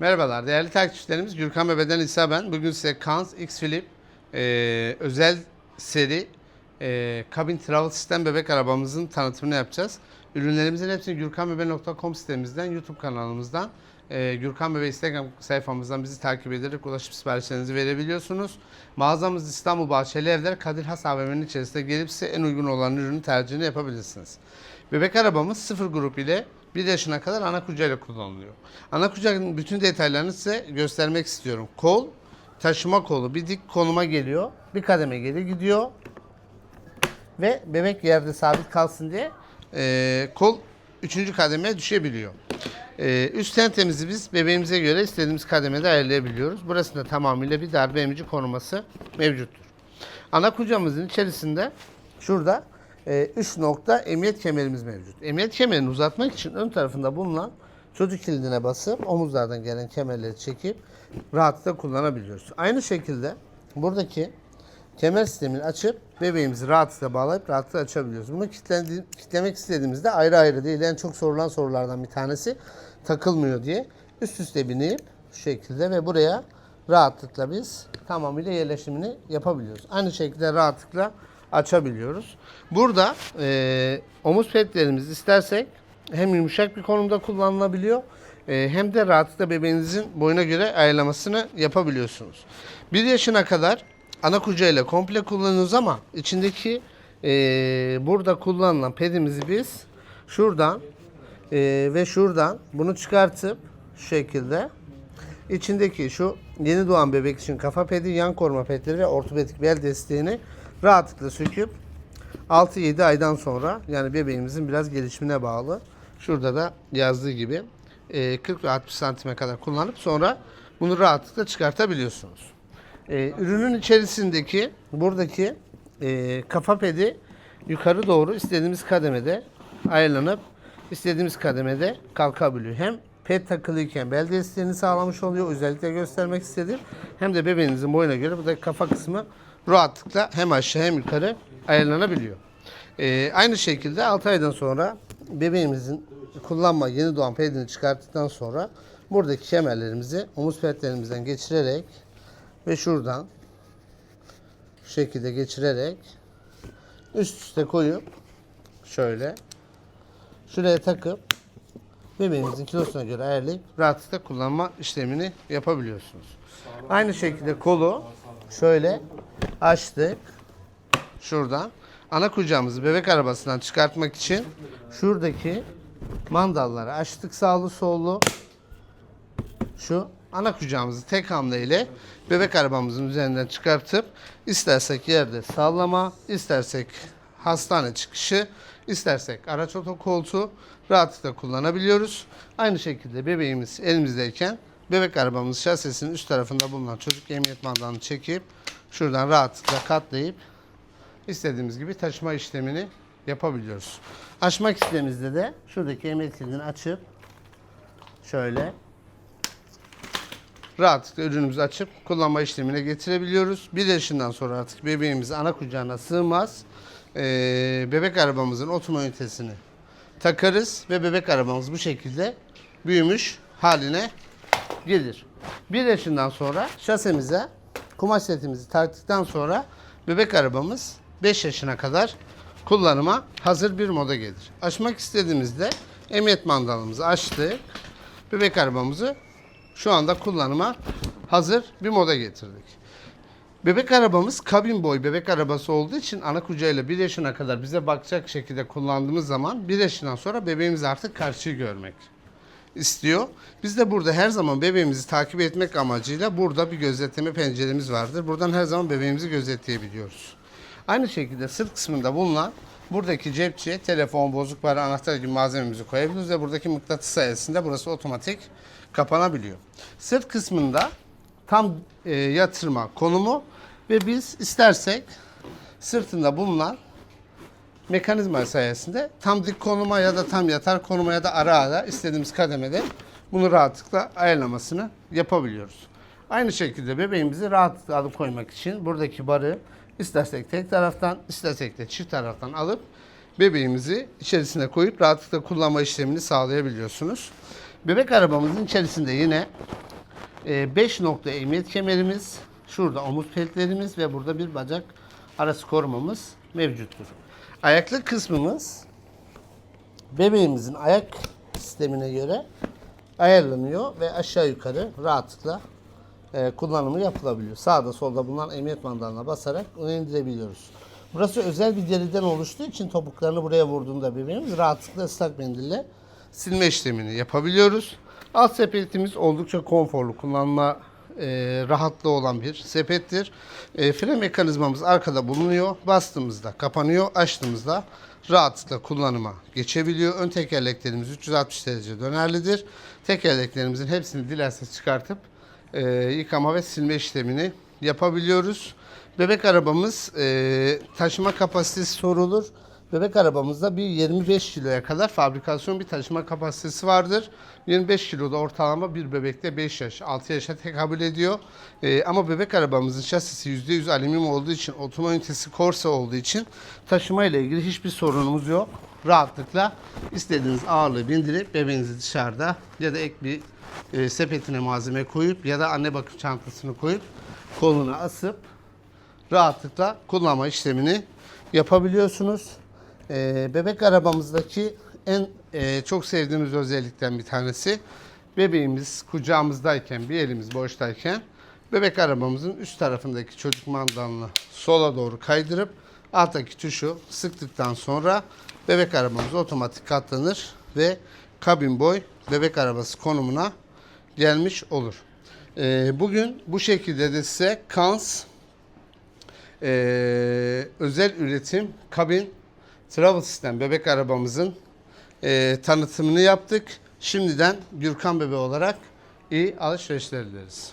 Merhabalar değerli takipçilerimiz Gürkan Bebe'den İsa ben. Bugün size Kans X Flip e, özel seri e, kabin travel sistem bebek arabamızın tanıtımını yapacağız. Ürünlerimizin hepsini gürkanbebe.com sitemizden, YouTube kanalımızdan, e, Gürkan Bebe Instagram sayfamızdan bizi takip ederek ulaşıp siparişlerinizi verebiliyorsunuz. Mağazamız İstanbul Bahçeli Evler Kadir Has AVM'nin içerisinde gelip size en uygun olan ürünü tercihini yapabilirsiniz. Bebek arabamız sıfır grup ile 1 yaşına kadar ana kucağıyla kullanılıyor. Ana kucağın bütün detaylarını size göstermek istiyorum. Kol, taşıma kolu bir dik konuma geliyor. Bir kademe geri gidiyor. Ve bebek yerde sabit kalsın diye e, kol 3. kademeye düşebiliyor. E, üst tentemizi biz bebeğimize göre istediğimiz kademede ayarlayabiliyoruz. Burasında tamamıyla bir darbe emici koruması mevcuttur. Ana kucağımızın içerisinde şurada 3 nokta emniyet kemerimiz mevcut. Emniyet kemerini uzatmak için ön tarafında bulunan çocuk kilidine basıp omuzlardan gelen kemerleri çekip rahatlıkla kullanabiliyoruz. Aynı şekilde buradaki kemer sistemini açıp bebeğimizi rahatlıkla bağlayıp rahatlıkla açabiliyoruz. Bunu kilitlemek istediğimizde ayrı ayrı değil. En çok sorulan sorulardan bir tanesi takılmıyor diye üst üste binip şu şekilde ve buraya rahatlıkla biz tamamıyla yerleşimini yapabiliyoruz. Aynı şekilde rahatlıkla açabiliyoruz. Burada e, omuz petlerimiz istersek hem yumuşak bir konumda kullanılabiliyor e, hem de rahatlıkla bebeğinizin boyuna göre ayarlamasını yapabiliyorsunuz. 1 yaşına kadar ana kucağıyla komple kullanıyoruz ama içindeki e, burada kullanılan pedimizi biz şuradan e, ve şuradan bunu çıkartıp şu şekilde içindeki şu yeni doğan bebek için kafa pedi, yan koruma pedleri ve ortopedik bel desteğini rahatlıkla söküp 6-7 aydan sonra yani bebeğimizin biraz gelişimine bağlı. Şurada da yazdığı gibi e, 40 ve 60 santime kadar kullanıp sonra bunu rahatlıkla çıkartabiliyorsunuz. E, ürünün içerisindeki buradaki e, kafa pedi yukarı doğru istediğimiz kademede ayarlanıp istediğimiz kademede kalkabiliyor. Hem pet takılıyken bel desteğini sağlamış oluyor. Özellikle göstermek istedim. Hem de bebeğinizin boyuna göre buradaki kafa kısmı rahatlıkla hem aşağı hem yukarı ayarlanabiliyor. Ee, aynı şekilde 6 aydan sonra bebeğimizin kullanma yeni doğan pedini çıkarttıktan sonra buradaki kemerlerimizi omuz petlerimizden geçirerek ve şuradan şu şekilde geçirerek üst üste koyup şöyle şuraya takıp bebeğimizin kilosuna göre ayarlayıp rahatlıkla kullanma işlemini yapabiliyorsunuz. Aynı şekilde kolu şöyle açtık. Şuradan ana kucağımızı bebek arabasından çıkartmak için şuradaki mandalları açtık sağlı sollu. Şu ana kucağımızı tek hamle ile bebek arabamızın üzerinden çıkartıp istersek yerde sallama, istersek hastane çıkışı, istersek araç otokoltuğu rahatlıkla kullanabiliyoruz. Aynı şekilde bebeğimiz elimizdeyken bebek arabamız şasisinin üst tarafında bulunan çocuk emniyet mandalını çekip şuradan rahatlıkla katlayıp istediğimiz gibi taşıma işlemini yapabiliyoruz. Açmak istediğimizde de şuradaki emniyet kilidini açıp şöyle rahatlıkla ürünümüzü açıp kullanma işlemine getirebiliyoruz. Bir yaşından sonra artık bebeğimiz ana kucağına sığmaz. Ee, bebek arabamızın oturma ünitesini takarız ve bebek arabamız bu şekilde büyümüş haline gelir. Bir yaşından sonra şasemize kumaş setimizi taktıktan sonra bebek arabamız 5 yaşına kadar kullanıma hazır bir moda gelir. Açmak istediğimizde emniyet mandalımızı açtık. Bebek arabamızı şu anda kullanıma hazır bir moda getirdik. Bebek arabamız kabin boy bebek arabası olduğu için ana kucağıyla 1 yaşına kadar bize bakacak şekilde kullandığımız zaman 1 yaşından sonra bebeğimiz artık karşıyı görmek istiyor. Biz de burada her zaman bebeğimizi takip etmek amacıyla burada bir gözetleme penceremiz vardır. Buradan her zaman bebeğimizi gözetleyebiliyoruz. Aynı şekilde sırt kısmında bulunan buradaki cepçe, telefon, bozuk para, anahtar gibi malzememizi koyabiliriz ve buradaki mıknatıs sayesinde burası otomatik kapanabiliyor. Sırt kısmında tam e, yatırma konumu ve biz istersek sırtında bulunan mekanizma sayesinde tam dik konuma ya da tam yatar konuma ya da ara ara istediğimiz kademede bunu rahatlıkla ayarlamasını yapabiliyoruz. Aynı şekilde bebeğimizi rahatlıkla alıp koymak için buradaki barı istersek tek taraftan istersek de çift taraftan alıp bebeğimizi içerisine koyup rahatlıkla kullanma işlemini sağlayabiliyorsunuz. Bebek arabamızın içerisinde yine 5 nokta emniyet kemerimiz, şurada omuz peltlerimiz ve burada bir bacak arası korumamız mevcuttur. Ayaklık kısmımız bebeğimizin ayak sistemine göre ayarlanıyor ve aşağı yukarı rahatlıkla e, kullanımı yapılabiliyor. Sağda solda bulunan emniyet mandalına basarak onu indirebiliyoruz. Burası özel bir deriden oluştuğu için topuklarını buraya vurduğunda bebeğimiz rahatlıkla ıslak mendille silme işlemini yapabiliyoruz. Alt sepetimiz oldukça konforlu, kullanma e, rahatlığı olan bir sepettir. E, fren mekanizmamız arkada bulunuyor. Bastığımızda kapanıyor, açtığımızda rahatlıkla kullanıma geçebiliyor. Ön tekerleklerimiz 360 derece dönerlidir. Tekerleklerimizin hepsini dilerseniz çıkartıp e, yıkama ve silme işlemini yapabiliyoruz. Bebek arabamız e, taşıma kapasitesi sorulur. Bebek arabamızda bir 25 kiloya kadar fabrikasyon bir taşıma kapasitesi vardır. 25 kiloda ortalama bir bebekte 5 yaş, 6 yaşa tekabül ediyor. E, ama bebek arabamızın şasisi %100 alüminyum olduğu için, oturma ünitesi korsa olduğu için taşıma ile ilgili hiçbir sorunumuz yok. Rahatlıkla istediğiniz ağırlığı bindirip bebeğinizi dışarıda ya da ek bir e, sepetine malzeme koyup ya da anne bakım çantasını koyup koluna asıp rahatlıkla kullanma işlemini yapabiliyorsunuz. Ee, bebek arabamızdaki en e, çok sevdiğimiz özellikten bir tanesi bebeğimiz kucağımızdayken bir elimiz boştayken bebek arabamızın üst tarafındaki çocuk mandalını sola doğru kaydırıp alttaki tuşu sıktıktan sonra bebek arabamız otomatik katlanır ve kabin boy bebek arabası konumuna gelmiş olur. Ee, bugün bu şekilde de size Kans ee, özel üretim kabin travel sistem bebek arabamızın ee, tanıtımını yaptık. Şimdiden Gürkan Bebe olarak iyi alışverişler dileriz.